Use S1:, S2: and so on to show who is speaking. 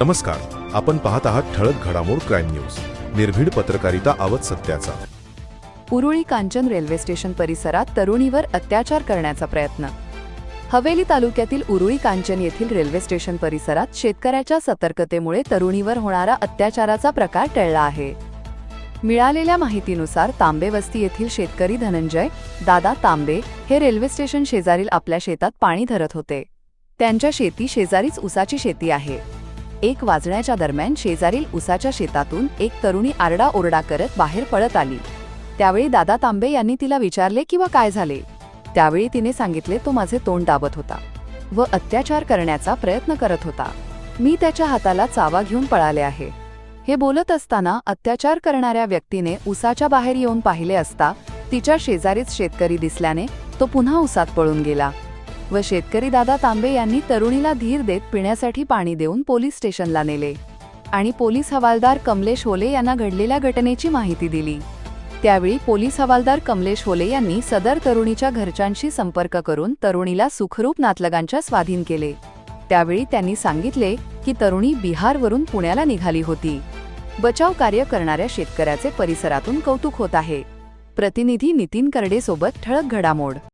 S1: नमस्कार. आपण पाहत आहात ठळक घडामोड क्राईम न्यूज. निर्भीड पत्रकारिता आवत सत्याचा.
S2: उरुळी कांचन रेल्वे स्टेशन परिसरात तरुणीवर अत्याचार करण्याचा प्रयत्न. हवेली तालुक्यातील उरुळी कांचन येथील रेल्वे स्टेशन परिसरात शेतकऱ्याच्या सतर्कतेमुळे तरुणीवर होणारा अत्याचाराचा प्रकार टळला आहे. मिळालेल्या माहितीनुसार तांबे वस्ती येथील शेतकरी धनंजय दादा तांबे हे रेल्वे स्टेशन शेजारील आपल्या शेतात पाणी धरत होते. त्यांच्या शेती शेजारीच उसाची शेती आहे. एक वाजण्याच्या दरम्यान शेजारील उसाच्या शेतातून एक तरुणी आरडाओरडा करत बाहेर पळत आली. त्यावेळी दादा तांबे यांनी तिला विचारले किंवा काय झाले? त्यावेळी तिने सांगितले तो माझे तोंड दाबत होता व अत्याचार करण्याचा प्रयत्न करत होता. मी त्याच्या हाताला चावा घेऊन पळाले आहे. हे बोलत असताना अत्याचार करणाऱ्या व्यक्तीने उसाच्या बाहेर येऊन पाहिले असता तिच्या शेजारीच शेतकरी दिसल्याने तो पुन्हा उसात पळून गेला. व शेतकरी दादा तांबे यांनी तरुणीला धीर देत पिण्यासाठी पाणी देऊन पोलीस स्टेशनला नेले. आणि पोलीस हवालदार कमलेश होले यांना घडलेल्या घटनेची माहिती दिली. त्यावेळी पोलीस हवालदार कमलेश होले यांनी सदर तरुणीच्या घरच्यांशी संपर्क करून तरुणीला सुखरूप नातलगांच्या स्वाधीन केले. त्यावेळी त्यांनी सांगितले की तरुणी बिहारवरून पुण्याला निघाली होती. बचाव कार्य करणाऱ्या शेतकऱ्याचे परिसरातून कौतुक होत आहे. प्रतिनिधी नितीन करडे सोबत ठळक घडामोड.